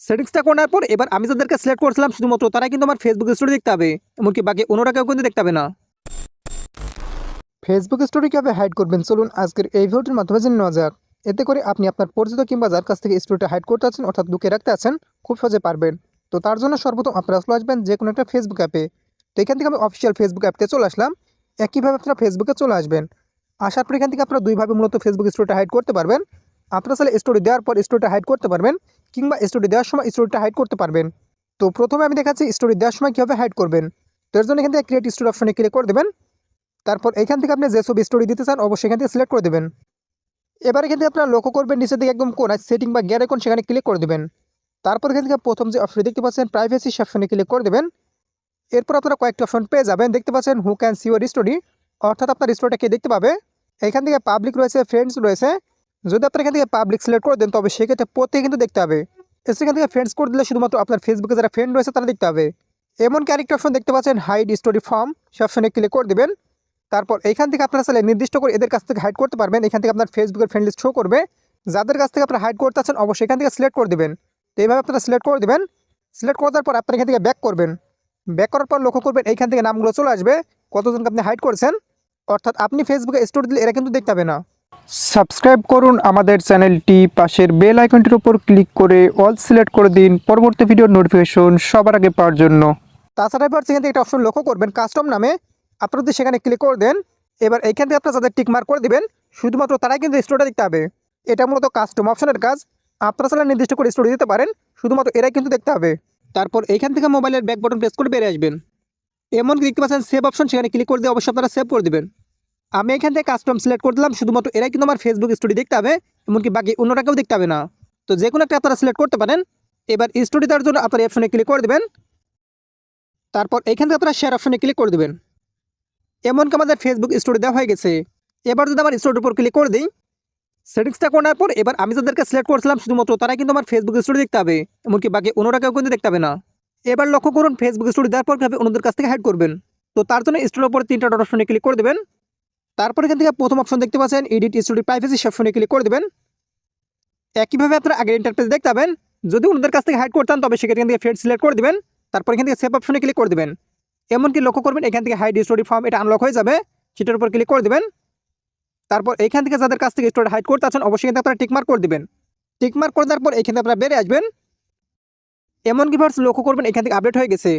সেটিংসটা করার পর এবার আমি যাদেরকে সিলেক্ট করেছিলাম শুধুমাত্র তারা কিন্তু আমার ফেসবুক স্টোরি দেখতে হবে এমনকি বাকি অন্যরা কেউ কিন্তু দেখতে হবে না। ফেসবুক স্টোরি কীভাবে হাইড করবেন? চলুন আজকের এই ভিডিওটির মাধ্যমে জেনে নেওয়া যাক। এতে করে আপনি আপনার পরিচিত কিংবা যার কাছ থেকে স্টোরিটা হাইড করতে আছেন, অর্থাৎ লুকিয়ে রাখতে আছেন, খুব সহজে পারবেন। তো তার জন্য সর্বপ্রথম আপনারা চলে আসবেন যে কোনো একটা ফেসবুক অ্যাপে তো এখান থেকে আমি অফিসিয়াল ফেসবুক অ্যাপতে চলে আসলাম। একইভাবে আপনারা ফেসবুকে চলে আসবেন। আসার পর এখান থেকে আপনারা দুইভাবে মূলত ফেসবুক স্টোরিটা হাইড করতে পারবেন। আপনারা আসলে স্টোরি দেওয়ার পর স্টোরিটা হাইড করতে পারবেন। কিংবা স্টোরি দেওয়ার সময় স্টোরিটা হাইড করতে পারবেন। তো প্রথমে আমি দেখাচ্ছি স্টোরি দেওয়ার সময় কীভাবে হাইড করবেন। তো এর জন্য এখান থেকে ক্রিয়েট স্টোরি অপশনে ক্লিক করে দেবেন। তারপর এখান থেকে আপনি যে স্টোরি দিতে চান, অবশ্যই এখান থেকে সিলেক্ট করে দেবেন। এবার এখান থেকে আপনারা লক্ষ্য করবেন, নিচের দিকে একদম কোনায় সেটিং বা গিয়ার আইকন সেখানে ক্লিক করে দেবেন। তারপর এখান থেকে প্রথম যে অপশন দেখতে পাচ্ছেন প্রাইভেসি অপশনে ক্লিক করে দেবেন। এরপর আপনারা কয়েকটি অপশন পেয়ে যাবেন। দেখতে পাচ্ছেন who can see your story অর্থাৎ আপনার স্টোরিটা কে দেখতে পাবে? এখান থেকে পাবলিক রয়েছে ফ্রেন্ডস রয়েছে। যদি আপনার এখান থেকে পাবলিক সিলেক্ট করে দেন, তবে সেক্ষেত্রে প্রত্যেকে কিন্তু দেখতে হবে। সেখান থেকে ফ্রেন্ডস করে দিলে শুধুমাত্র আপনার ফেসবুকে যারা ফ্রেন্ড রয়েছে, তারা দেখতে হবে। এমনকি আরেকটা অপশন দেখতে পাচ্ছেন হাইড স্টোরি ফর্ম সে অপশনে ক্লিক করে দেবেন। তারপর এখান থেকে আপনারা চাইলে নির্দিষ্ট করে এদের কাছ থেকে হাইড করতে পারবেন। এখান থেকে আপনার ফেসবুকের ফ্রেন্ড লিস্ট শো করবে। যাদের কাছ থেকে আপনারা হাইড করতে আছেন অবশ্যই এখান থেকে সিলেক্ট করে দেবেন। তো এইভাবে আপনারা সিলেক্ট করে দেবেন। সিলেক্ট করার পর আপনারা এখান থেকে ব্যাক করবেন। ব্যাক করার পর লক্ষ্য করবেন, এইখান থেকে নামগুলো চলে আসবে। কতজনকে আপনি হাইড করেছেন? অর্থাৎ আপনি ফেসবুকে স্টোরি দিলে এরা কিন্তু দেখতে হবে না। সাবস্ক্রাইব করুন আমাদের চ্যানেলটি, পাশের বেল আইকনটির উপর ক্লিক করে অল সিলেক্ট করে দিন পরবর্তী ভিডিওর নোটিফিকেশন সবার আগে পাওয়ার জন্য। তাছাড়া এবার সেখান থেকে একটা অপশন লক্ষ্য করবেন কাস্টম নামে। আপনারা যদি সেখানে ক্লিক করে দেন, এবার এইখান থেকে আপনারা যাদের টিকমার্ক করে দিবেন, শুধুমাত্র তারাই কিন্তু স্টোরিটা দেখতে হবে এটা মূলত কাস্টম অপশনের কাজ। আপনারা চাইলে নির্দিষ্ট করে স্টোরি দিতে পারেন, শুধুমাত্র এরাই কিন্তু দেখতে হবে তারপর এইখান থেকে মোবাইলের ব্যাক বাটন প্রেস করে বেরিয়ে আসবেন। এমনকি দেখতে পাচ্ছেন সেভ অপশন সেখানে ক্লিক করে দিয়ে অবশ্যই আপনারা সেভ করে দিবেন। আমি এখান থেকে কাস্টম সিলেক্ট করে দিলাম, শুধুমাত্র এরাই কিন্তু আমার ফেসবুক স্টোরি দেখতে হবে এমনকি বাকি অন্যটা কেউ দেখতে হবে না। তো যে কোনো একটা আপনারা সিলেক্ট করতে পারেন। এবার স্টোরি দেওয়ার জন্য আপনার অপশনে ক্লিক করে দেবেন। তারপর এখান থেকে আপনারা শেয়ার অপশনে ক্লিক করে দেবেন। এমনকি আমাদের ফেসবুক স্টোরি দেওয়া হয়ে গেছে। এবার যদি আমার স্টোরির উপর ক্লিক করে দিই সেটিংসটা করার পর এবার আমি যাদেরকে সিলেক্ট করেছিলাম, শুধুমাত্র তারা কিন্তু আমার ফেসবুক স্টোরি দেখতে হবে এমনকি বাকি অন্যরা কেউ কিন্তু দেখতে হবে না। এবার লক্ষ্য করুন ফেসবুক স্টোরি দেওয়ার পর কীভাবে অন্যদের কাছ থেকে হাইড করবেন। তো তার জন্য স্টোরের উপর তিনটা ডট অপশনে ক্লিক করে দেবেন। তারপর এখান থেকে প্রথম অপশন দেখতে পাচ্ছেন এডিট স্টোরি প্রাইভেসি অপশনে ক্লিক করে দেবেন। একইভাবে আপনার আগের ইন্টারপ্রেস দেখতে পাবেন, যদি অন্যদের কাছ থেকে হাইড করতেন, তবে সেখান থেকে ফেড সিলেক্ট করে দেবেন, তারপর এখান থেকে সেভ অপশনে ক্লিক করে দেবেন। এমনকি লক্ষ্য করবেন, এখান থেকে হাইড স্টোরি ফর্ম এটা আনলক হয়ে যাবে, সেটার উপর ক্লিক করে দেবেন। তারপর এখান থেকে যাদের কাছ থেকে স্টোরি হাইড করতে আছেন অবশ্যই কিন্তু আপনারা টিকমার্ক করে দেবেন। টিকমার্ক করে দেওয়ার পর এখান থেকে আপনারা বেড়ে আসবেন। এমনকি ভার্স লক্ষ্য করবেন, এখান থেকে আপডেট হয়ে গেছে।